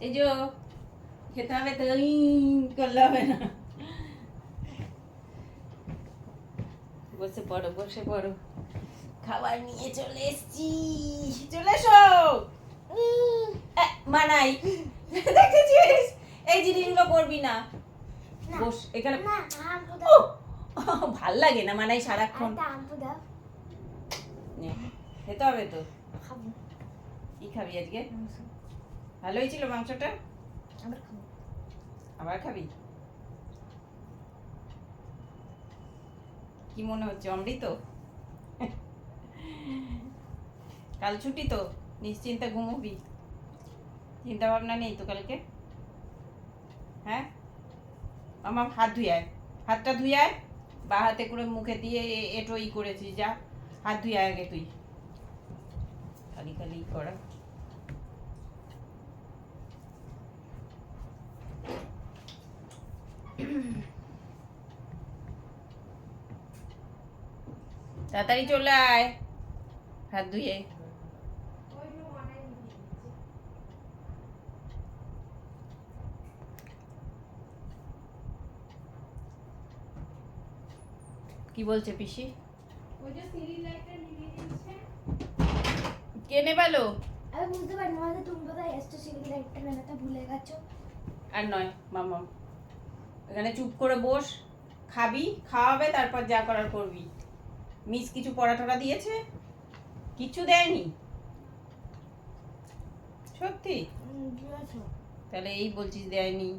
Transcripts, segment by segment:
এই যে খেতে হবে তো করলে হবে না বসে পড়ো বসে পড়ো খাবার নিয়ে চলে এসছি চলে এসো মানাই দেখেছিস এই জিনিসগুলো করবি না। বস এখানে ভালো লাগে না মানাই সারাক্ষণ খেতে হবে তো কি খাবি আজকে ভালোই ছিল মাংসটা? আবার খাবি। কি মনে হচ্ছে অমৃত? কাল ছুটি তো নিশ্চিন্তে ঘুমোবি। চিন্তা ভাবনা নেই তো কালকে? হ্যাঁ? আমার হাত ধুয়ায় হাতটা ধুয়ায় বা হাতে করে মুখে দিয়ে এটো ই করেছিস যা। হাত ধুয়ে আগে তুই। খালি খালি করা। তাড়াতাড়ি চলে আয়। হাত ধুয়ে। কি বলছে পিসি? কে নেবালো? আমি বুঝতে পারি না তুমি বোধহয় এসছো সিভিল লাইটটা নেনাটা ভুলে গেছো। আর নয় মামা। এখানে চুপ করে বস খাবি খাওয়াবে তারপর যা করার করবি। মিস কিছু পড়া টড়া দিয়েছে? কিচ্ছু দেয়নি? সত্যি? তাহলে এই বলছিস দেয়নি।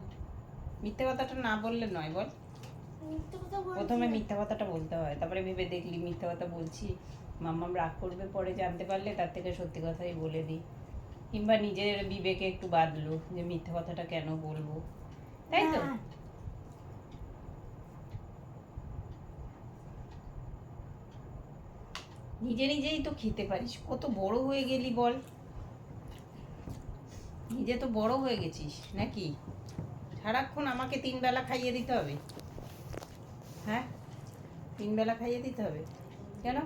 মিথ্যে কথাটা না বললে নয় বল। প্রথমে। মিথ্যা কথাটা বলতে হয় তারপরে ভেবে দেখলি মিথ্যা কথা বলছি। মাম্মাম রাগ করবে পরে জানতে পারলে তার থেকে সত্যি কথাই বলে দিই। কিংবা নিজের বিবেকে একটু বাঁধলো যে মিথ্যা কথাটা কেন বলব। তাই তো? নিজে নিজেই তো খেতে পারিস। কত বড় হয়ে গেলি বল। নিজে তো বড় হয়ে গেছিস নাকি? সারাক্ষণ আমাকে তিন বেলা খাইয়ে দিতে হবে। হ্যাঁ? তিন বেলা খাইয়ে দিতে হবে। কেন?